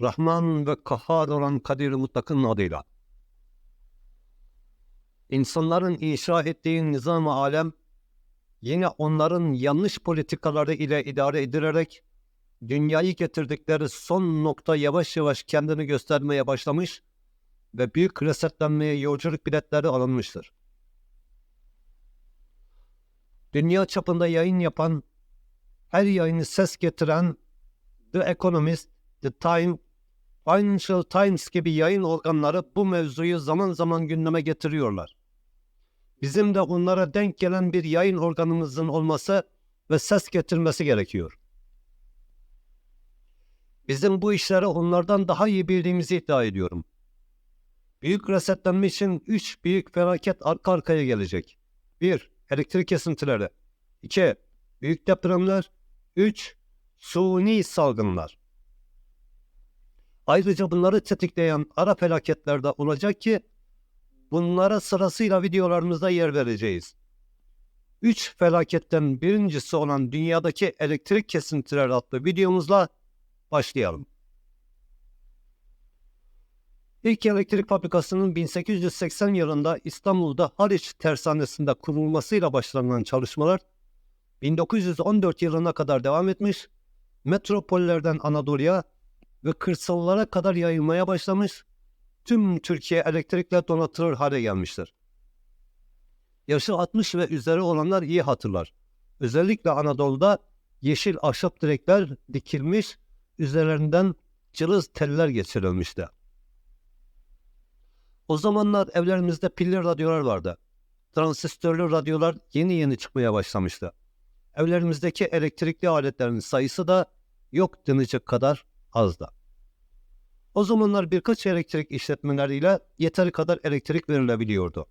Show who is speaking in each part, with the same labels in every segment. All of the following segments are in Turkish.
Speaker 1: Rahman ve Kahhar olan Kadir Mutlak'ın adıyla. İnsanların inşa ettiği nizam-ı alem, yine onların yanlış politikaları ile idare edilerek, dünyayı getirdikleri son nokta yavaş yavaş kendini göstermeye başlamış ve büyük resetlenmeye yolculuk biletleri alınmıştır. Dünya çapında yayın yapan, her yayını ses getiren The Economist, The Time, Financial Times gibi yayın organları bu mevzuyu zaman zaman gündeme getiriyorlar. Bizim de onlara denk gelen bir yayın organımızın olması ve ses getirmesi gerekiyor. Bizim bu işleri onlardan daha iyi bildiğimizi iddia ediyorum. Büyük resetlenme için üç büyük felaket arka arkaya gelecek. 1. Elektrik kesintileri. 2. Büyük depremler. 3. Suni salgınlar. Ayrıca bunları tetikleyen ara felaketler de olacak ki bunlara sırasıyla videolarımızda yer vereceğiz. Üç felaketten birincisi olan dünyadaki elektrik kesintileri adlı videomuzla başlayalım. İlk elektrik fabrikasının 1880 yılında İstanbul'da Haliç Tersanesi'nde kurulmasıyla başlanan çalışmalar 1914 yılına kadar devam etmiş, metropollerden Anadolu'ya ve kırsallara kadar yayılmaya başlamış, tüm Türkiye elektrikle donatılır hale gelmiştir. Yaşı 60 ve üzeri olanlar iyi hatırlar. Özellikle Anadolu'da yeşil ahşap direkler dikilmiş, üzerlerinden cılız teller geçirilmişti. O zamanlar evlerimizde pilli radyolar vardı. Transistörlü radyolar yeni yeni çıkmaya başlamıştı. Evlerimizdeki elektrikli aletlerin sayısı da yok denecek kadar azdı. O zamanlar birkaç elektrik işletmeleriyle yeteri kadar elektrik verilebiliyordu.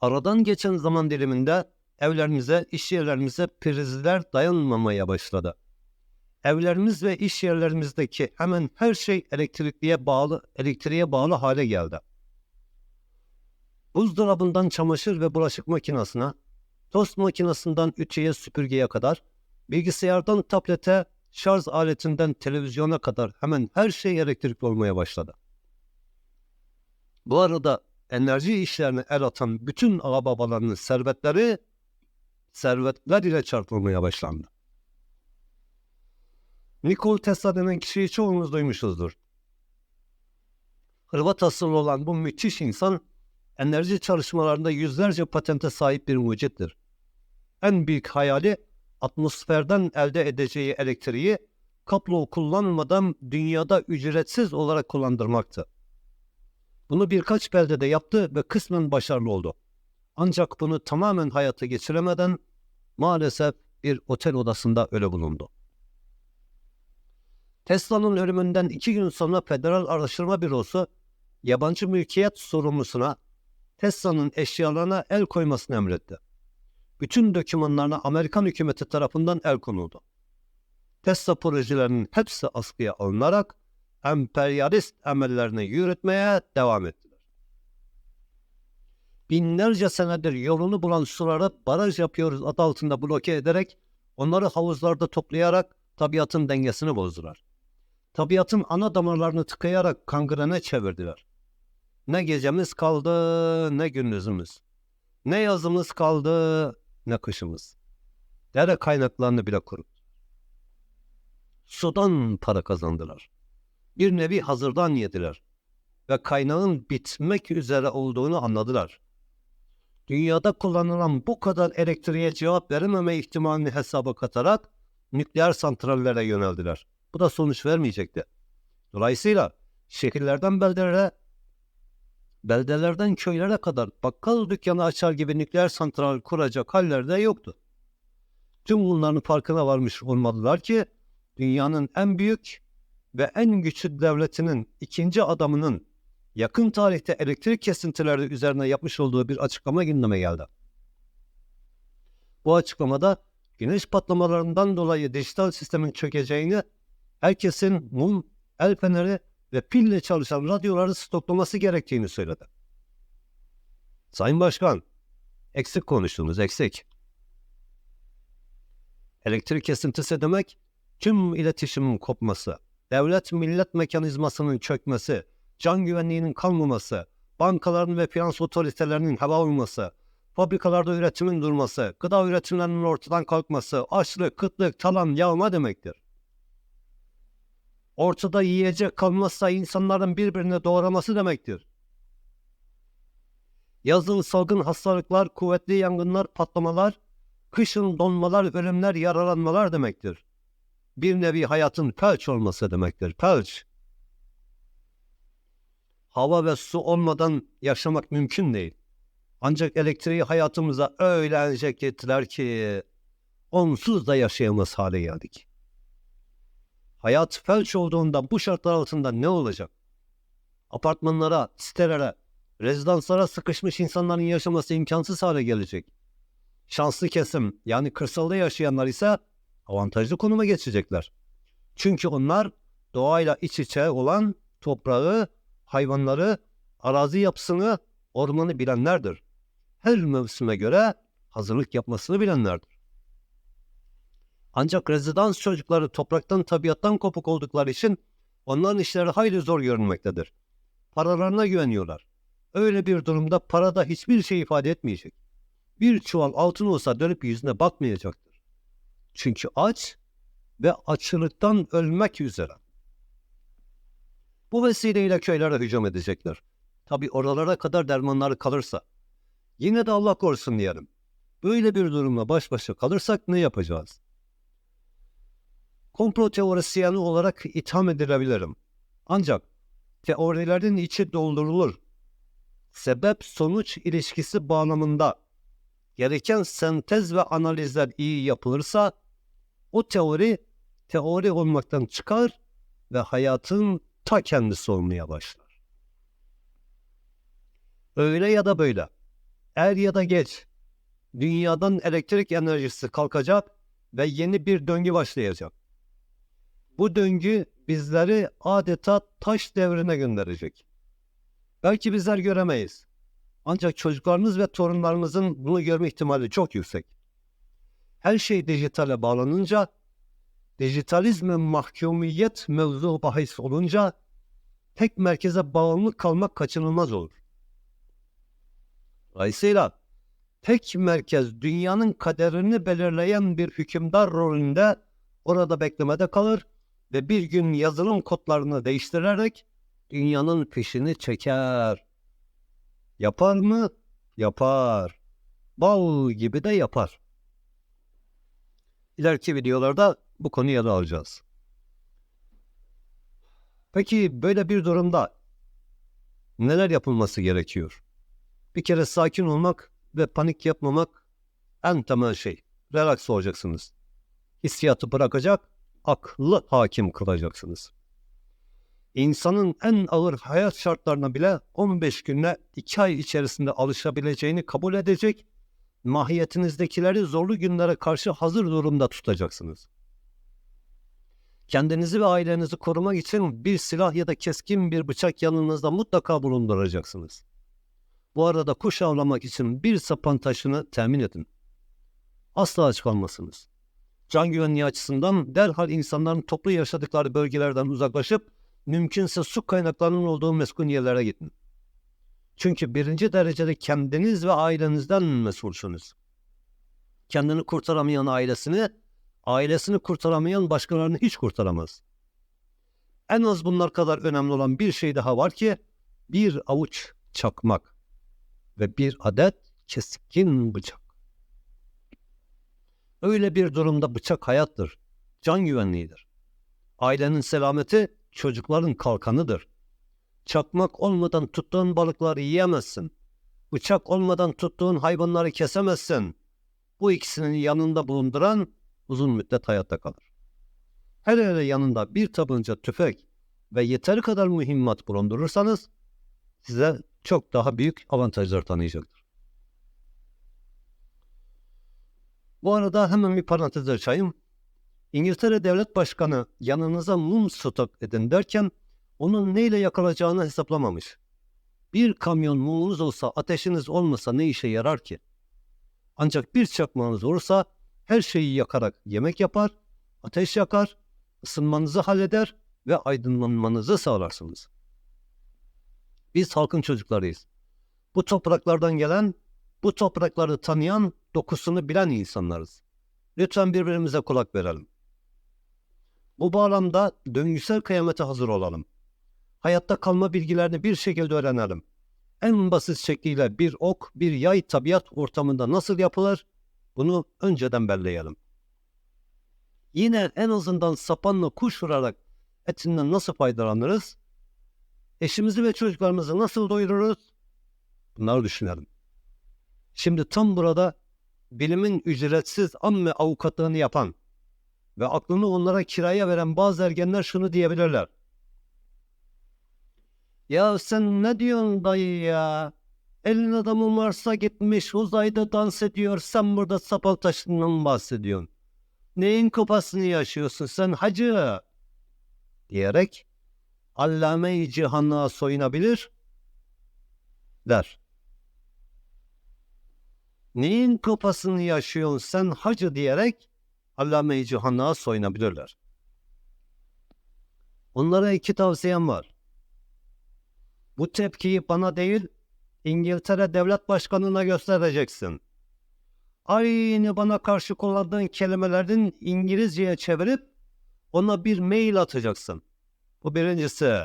Speaker 1: Aradan geçen zaman diliminde evlerimize, iş yerlerimize prizler dayanmamaya başladı. Evlerimiz ve iş yerlerimizdeki hemen her şey elektrikliye bağlı, elektriğe bağlı hale geldi. Buzdolabından çamaşır ve bulaşık makinesine, tost makinesinden ütüye süpürgeye kadar, bilgisayardan tablete, şarj aletinden televizyona kadar hemen her şey elektrikli olmaya başladı. Bu arada enerji işlerine el atan bütün ağababalarının servetleri servetler ile çarpılmaya başlandı. Nikola Tesla denen kişiyi çoğunuz duymuşuzdur. Hırvat asıllı olan bu müthiş insan enerji çalışmalarında yüzlerce patente sahip bir mucittir. En büyük hayali atmosferden elde edeceği elektriği kablo kullanmadan dünyada ücretsiz olarak kullandırmaktı. Bunu birkaç beldede yaptı ve kısmen başarılı oldu. Ancak bunu tamamen hayata geçiremeden maalesef bir otel odasında ölü bulundu. Tesla'nın ölümünden iki gün sonra Federal Araştırma Bürosu yabancı mülkiyet sorumlusuna Tesla'nın eşyalarına el koymasını emretti. Bütün dokümanlarına Amerikan hükümeti tarafından el konuldu. Tesla projelerinin hepsi askıya alınarak emperyalist emellerini yürütmeye devam ettiler. Binlerce senedir yolunu bulan suları baraj yapıyoruz adı altında bloke ederek onları havuzlarda toplayarak tabiatın dengesini bozdular. Tabiatın ana damarlarını tıkayarak kangrene çevirdiler. Ne gecemiz kaldı ne gündüzümüz. Ne yazımız kaldı ne kışımız. Dere kaynaklarını bile kuruttu. Sudan para kazandılar. Bir nevi hazırdan yediler. Ve kaynağın bitmek üzere olduğunu anladılar. Dünyada kullanılan bu kadar elektriğe cevap verememe ihtimalini hesaba katarak nükleer santrallere yöneldiler. Bu da sonuç vermeyecekti. Dolayısıyla şehirlerden beldelere, beldelerden köylere kadar bakkal dükkanı açar gibi nükleer santral kuracak haller de yoktu. Tüm bunların farkına varmış olmalılar ki dünyanın en büyük ve en güçlü devletinin ikinci adamının yakın tarihte elektrik kesintileri üzerine yapmış olduğu bir açıklama gündeme geldi. Bu açıklamada güneş patlamalarından dolayı dijital sistemin çökeceğini, herkesin mum, el feneri ve pille çalışan radyoları stoklaması gerektiğini söyledi. Sayın Başkan, eksik konuştunuz, eksik. Elektrik kesintisi demek tüm iletişimin kopması, devlet millet mekanizmasının çökmesi, can güvenliğinin kalmaması, bankaların ve finans otoritelerinin hava olması, fabrikalarda üretimin durması, gıda üretimlerinin ortadan kalkması, açlık, kıtlık, talan, yağma demektir. Ortada yiyecek kalmazsa insanların birbirini doğraması demektir. Yazın salgın hastalıklar, kuvvetli yangınlar, patlamalar, kışın donmalar, ölümler, yaralanmalar demektir. Bir nevi hayatın felç olması demektir. Felç. Hava ve su olmadan yaşamak mümkün değil. Ancak elektriği hayatımıza öyle enjekte ettiler ki onsuz da yaşayamaz hale geldik. Hayat felç olduğunda bu şartlar altında ne olacak? Apartmanlara, sitelere, rezidanslara sıkışmış insanların yaşaması imkansız hale gelecek. Şanslı kesim yani kırsalda yaşayanlar ise avantajlı konuma geçecekler. Çünkü onlar doğayla iç içe olan toprağı, hayvanları, arazi yapısını, ormanı bilenlerdir. Her mevsime göre hazırlık yapmasını bilenlerdir. Ancak rezidans çocukları topraktan, tabiattan kopuk oldukları için onların işleri hayli zor görünmektedir. Paralarına güveniyorlar. Öyle bir durumda parada hiçbir şey ifade etmeyecek. Bir çuval altın olsa dönüp yüzüne bakmayacaktır. Çünkü aç ve açlıktan ölmek üzere. Bu vesileyle köylere hücum edecekler. Tabi oralara kadar dermanları kalırsa. Yine de Allah korusun diyelim. Böyle bir durumla baş başa kalırsak ne yapacağız? Komplo teorisyeni olarak itham edilebilirim. Ancak teorilerin içi doldurulur. Sebep sonuç ilişkisi bağlamında gereken sentez ve analizler iyi yapılırsa o teori teori olmaktan çıkar ve hayatın ta kendisi olmaya başlar. Öyle ya da böyle, er ya da geç, dünyadan elektrik enerjisi kalkacak ve yeni bir döngü başlayacak. Bu döngü bizleri adeta taş devrine gönderecek. Belki bizler göremeyiz. Ancak çocuklarınız ve torunlarınızın bunu görme ihtimali çok yüksek. Her şey dijitale bağlanınca, dijitalizme mahkumiyet mevzu bahis olunca tek merkeze bağımlı kalmak kaçınılmaz olur. Dolayısıyla tek merkez dünyanın kaderini belirleyen bir hükümdar rolünde orada beklemede kalır ve bir gün yazılım kodlarını değiştirerek dünyanın fişini çeker. Yapar mı? Yapar. Bal gibi de yapar. İleriki videolarda bu konuyu ele alacağız. Peki böyle bir durumda neler yapılması gerekiyor? Bir kere sakin olmak ve panik yapmamak en temel şey. Relax olacaksınız. Hissiyatı bırakacak, aklı hakim kılacaksınız. İnsanın en ağır hayat şartlarına bile 15 günle 2 ay içerisinde alışabileceğini kabul edecek, mahiyetinizdekileri zorlu günlere karşı hazır durumda tutacaksınız. Kendinizi ve ailenizi korumak için bir silah ya da keskin bir bıçak yanınızda mutlaka bulunduracaksınız. Bu arada kuş avlamak için bir sapan taşını temin edin. Asla aç kalmasınız. Can güvenliği açısından derhal insanların toplu yaşadıkları bölgelerden uzaklaşıp mümkünse su kaynaklarının olduğu meskun yerlere gidin. Çünkü birinci derecede kendiniz ve ailenizden mesulsünüz. Kendini kurtaramayan ailesini, ailesini kurtaramayan başkalarını hiç kurtaramaz. En az bunlar kadar önemli olan bir şey daha var ki, bir avuç çakmak ve bir adet keskin bıçak. Öyle bir durumda bıçak hayattır, can güvenliğidir. Ailenin selameti çocukların kalkanıdır. Çakmak olmadan tuttuğun balıkları yiyemezsin. Bıçak olmadan tuttuğun hayvanları kesemezsin. Bu ikisinin yanında bulunduran uzun müddet hayatta kalır. Her hele yanında bir tabanca tüfek ve yeteri kadar mühimmat bulundurursanız size çok daha büyük avantajlar tanıyacaktır. Bu arada hemen bir parantez açayım. İngiltere Devlet Başkanı yanınıza mum stok edin derken onun neyle yakılacağını hesaplamamış. Bir kamyon mumunuz olsa ateşiniz olmasa ne işe yarar ki? Ancak bir çakmağınız olursa her şeyi yakarak yemek yapar, ateş yakar, ısınmanızı halleder ve aydınlanmanızı sağlarsınız. Biz halkın çocuklarıyız. Bu topraklardan gelen, bu toprakları tanıyan, dokusunu bilen insanlarız. Lütfen birbirimize kulak verelim. Bu bağlamda döngüsel kıyamete hazır olalım. Hayatta kalma bilgilerini bir şekilde öğrenelim. En basit şekliyle bir ok, bir yay tabiat ortamında nasıl yapılır? Bunu önceden belleyelim. Yine en azından sapanla kuş vurarak etinden nasıl faydalanırız? Eşimizi ve çocuklarımızı nasıl doyururuz? Bunları düşünelim. Şimdi tam burada bilimin ücretsiz amme avukatlığını yapan ve aklını onlara kiraya veren bazı ergenler şunu diyebilirler. Ya sen ne diyorsun dayı ya? Elin adamı varsa gitmiş uzayda dans ediyor. Sen burada sapal taşından bahsediyorsun. Neyin kupasını yaşıyorsun sen hacı? Diyerek allame-i cihanlığa soyunabilir der. Neyin kupasını yaşıyorsun sen hacı diyerek allame-i cihanlığa soyunabilirler. Onlara iki tavsiyem var. Bu tepkiyi bana değil, İngiltere Devlet Başkanı'na göstereceksin. Aynı bana karşı kullandığın kelimelerin İngilizceye çevirip ona bir mail atacaksın. Bu birincisi.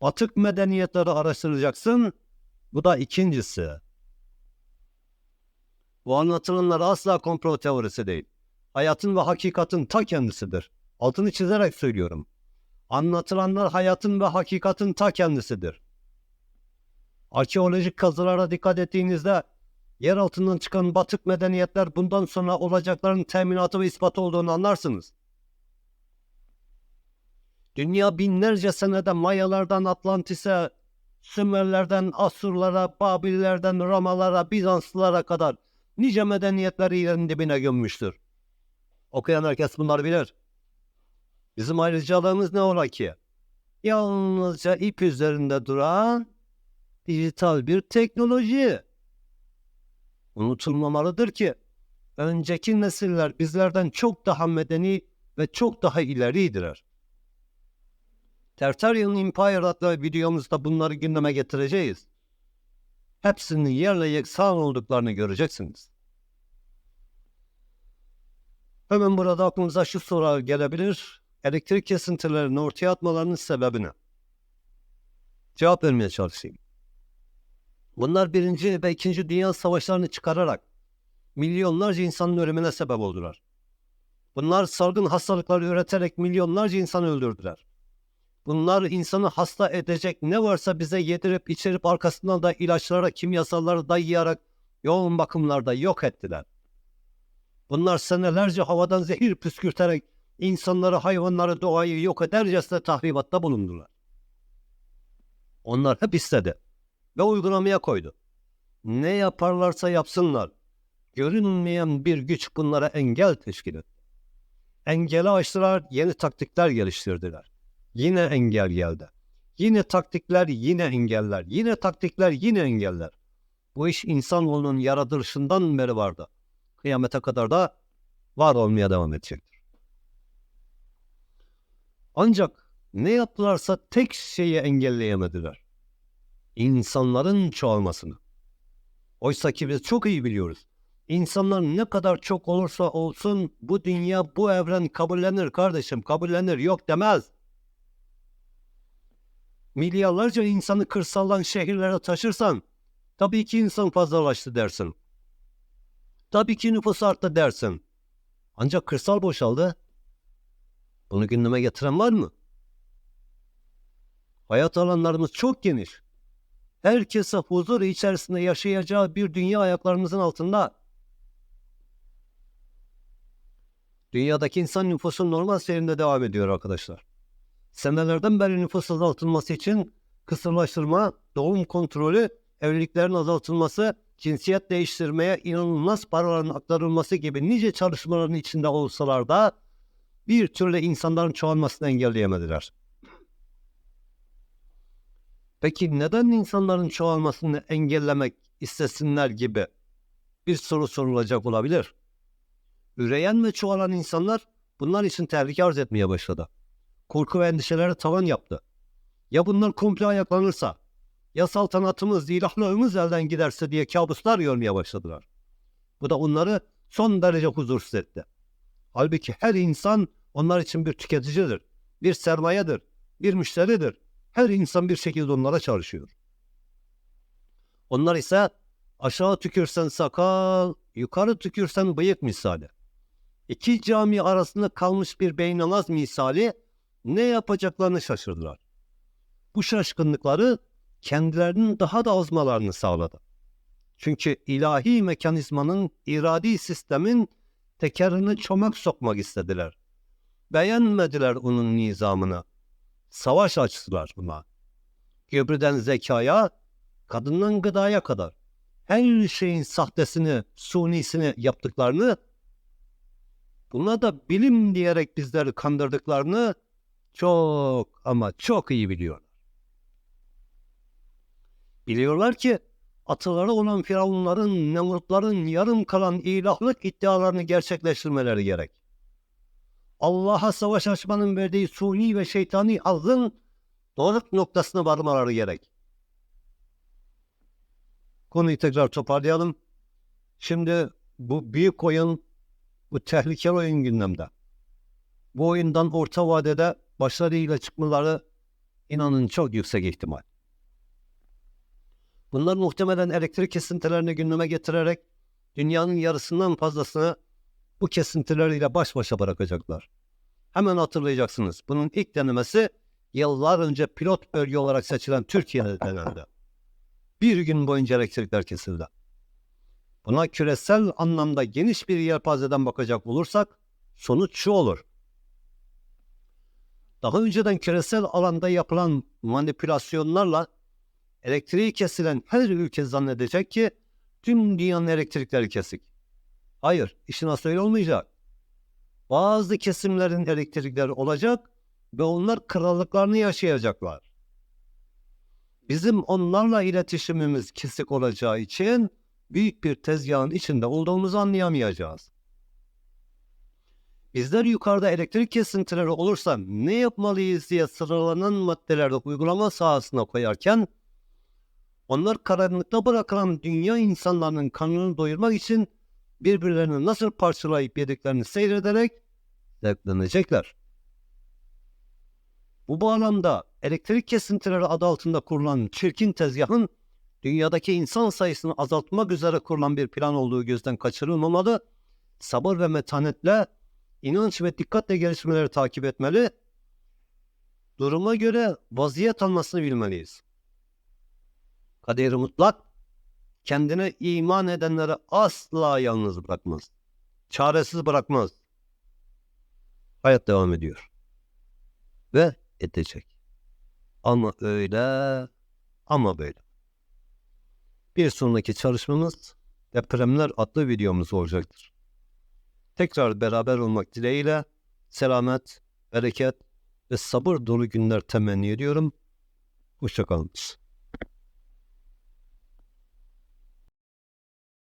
Speaker 1: Batık medeniyetleri araştıracaksın. Bu da ikincisi. Bu anlatılanlar asla komplo teorisi değil. Hayatın ve hakikatin ta kendisidir. Altını çizerek söylüyorum. Anlatılanlar hayatın ve hakikatin ta kendisidir. Arkeolojik kazılara dikkat ettiğinizde yer altından çıkan batık medeniyetler bundan sonra olacakların teminatı ve ispatı olduğunu anlarsınız. Dünya binlerce senede Mayalardan Atlantis'e, Sümerlerden Asurlara, Babillerden Romalara, Bizanslılara kadar nice medeniyetleri yerin dibine gömmüştür. Okuyan herkes bunları bilir. Bizim ayrıcalığımız ne ola ki? Yalnızca ip üzerinde duran dijital bir teknoloji. Unutulmamalıdır ki önceki nesiller bizlerden çok daha medeni ve çok daha ileriydiler. Tertarian Empire adlı videomuzda bunları gündeme getireceğiz. Hepsinin yerle yeksan olduklarını göreceksiniz. Hemen burada aklımıza şu soru gelebilir. Elektrik kesintilerini ortaya atmalarının sebebini. Cevap vermeye çalışayım. Bunlar birinci ve ikinci dünya savaşlarını çıkararak milyonlarca insanın ölümüne sebep oldular. Bunlar salgın hastalıkları üreterek milyonlarca insanı öldürdüler. Bunlar insanı hasta edecek ne varsa bize yedirip içirip arkasından da ilaçlara, kimyasalları dayayarak yoğun bakımlarda yok ettiler. Bunlar senelerce havadan zehir püskürterek insanları, hayvanları, doğayı yok edercesine tahribatta bulundular. Onlar hep istedi ve uygulamaya koydu. Ne yaparlarsa yapsınlar. Görünmeyen bir güç bunlara engel teşkil etti. Engeli aştılar, yeni taktikler geliştirdiler. Yine engel geldi. Yine taktikler, yine engeller. Yine taktikler, yine engeller. Bu iş insanoğlunun yaratılışından beri vardı. Kıyamete kadar da var olmaya devam edecektir. Ancak ne yaptılarsa tek şeyi engelleyemediler insanların çoğalmasını. Oysa ki biz çok iyi biliyoruz. İnsanlar ne kadar çok olursa olsun bu dünya, bu evren kabullenir kardeşim, kabullenir, yok demez. Milyarlarca insanı kırsaldan şehirlere taşırsan, tabii ki insan fazlalaştı dersin. Tabii ki nüfus arttı dersin. Ancak kırsal boşaldı. Bunu gündeme getiren var mı? Hayat alanlarımız çok geniş herkese huzur içerisinde yaşayacağı bir dünya ayaklarımızın altında. Dünyadaki insan nüfusu normal seyrinde devam ediyor arkadaşlar. Senelerden beri nüfus azaltılması için kısırlaştırma, doğum kontrolü, evliliklerin azaltılması, cinsiyet değiştirmeye inanılmaz paraların aktarılması gibi nice çalışmaların içinde olsalar da bir türlü insanların çoğalmasını engelleyemediler. Peki neden insanların çoğalmasını engellemek istesinler gibi bir soru sorulacak olabilir. Üreyen ve çoğalan insanlar bunlar için tehlike arz etmeye başladı. Korku ve endişeleri tavan yaptı. Ya bunlar komple ayaklanırsa, ya saltanatımız, ilahlığımız elden giderse diye kabuslar görmeye başladılar. Bu da onları son derece huzursuz etti. Halbuki her insan onlar için bir tüketicidir, bir sermayedir, bir müşteridir. Her insan bir şekilde onlara çalışıyor. Onlar ise aşağı tükürsen sakal, yukarı tükürsen bıyık misali. İki cami arasında kalmış bir beynamaz misali ne yapacaklarını şaşırdılar. Bu şaşkınlıkları kendilerinin daha da azmalarını sağladı. Çünkü ilahi mekanizmanın, iradi sistemin tekerini çomak sokmak istediler. Beğenmediler onun nizamını. Savaş açtılar buna. Gübreden zekaya, kadından gıdaya kadar her şeyin sahtesini, sunisini yaptıklarını, buna da bilim diyerek bizleri kandırdıklarını çok ama çok iyi biliyorlar. Biliyorlar ki ataları olan firavunların, nemrutların yarım kalan ilahlık iddialarını gerçekleştirmeleri gerek. Allah'a savaş açmanın verdiği suni ve şeytani hazın doruk noktasına varmaları gerek. Konuyu tekrar toparlayalım. Şimdi bu büyük oyun, bu tehlikeli oyun gündemde. Bu oyundan orta vadede başarıyla çıkmaları inanın çok yüksek ihtimal. Bunlar muhtemelen elektrik kesintilerini gündeme getirerek dünyanın yarısından fazlasını bu kesintileriyle baş başa bırakacaklar. Hemen hatırlayacaksınız. Bunun ilk denemesi yıllar önce pilot bölge olarak seçilen Türkiye'de denendi. Bir gün boyunca elektrikler kesildi. Buna küresel anlamda geniş bir yelpazeden bakacak olursak sonuç şu olur. Daha önceden küresel alanda yapılan manipülasyonlarla elektriği kesilen her ülke zannedecek ki tüm dünyanın elektrikleri kesik. Hayır, işin aslı öyle olmayacak. Bazı kesimlerin elektrikleri olacak ve onlar krallıklarını yaşayacaklar. Bizim onlarla iletişimimiz kesik olacağı için büyük bir tezgahın içinde olduğumuzu anlayamayacağız. Bizler yukarıda elektrik kesintileri olursa ne yapmalıyız diye sıralanan maddelerde uygulama sahasına koyarken onlar karanlıkta bırakılan dünya insanlarının kanını doyurmak için birbirlerini nasıl parçalayıp yediklerini seyrederek zevklenecekler. Bu bağlamda elektrik kesintileri adı altında kurulan çirkin tezgahın dünyadaki insan sayısını azaltmak üzere kurulan bir plan olduğu gözden kaçırılmamalı, sabır ve metanetle, inanç ve dikkatle gelişmeleri takip etmeli, duruma göre vaziyet almasını bilmeliyiz. Kaderi mutlak, kendine iman edenleri asla yalnız bırakmaz. Çaresiz bırakmaz. Hayat devam ediyor. Ve edecek. Ama öyle, ama böyle. Bir sonraki çalışmamız depremler adlı videomuz olacaktır. Tekrar beraber olmak dileğiyle selamet, bereket ve sabır dolu günler temenni ediyorum. Hoşçakalınız.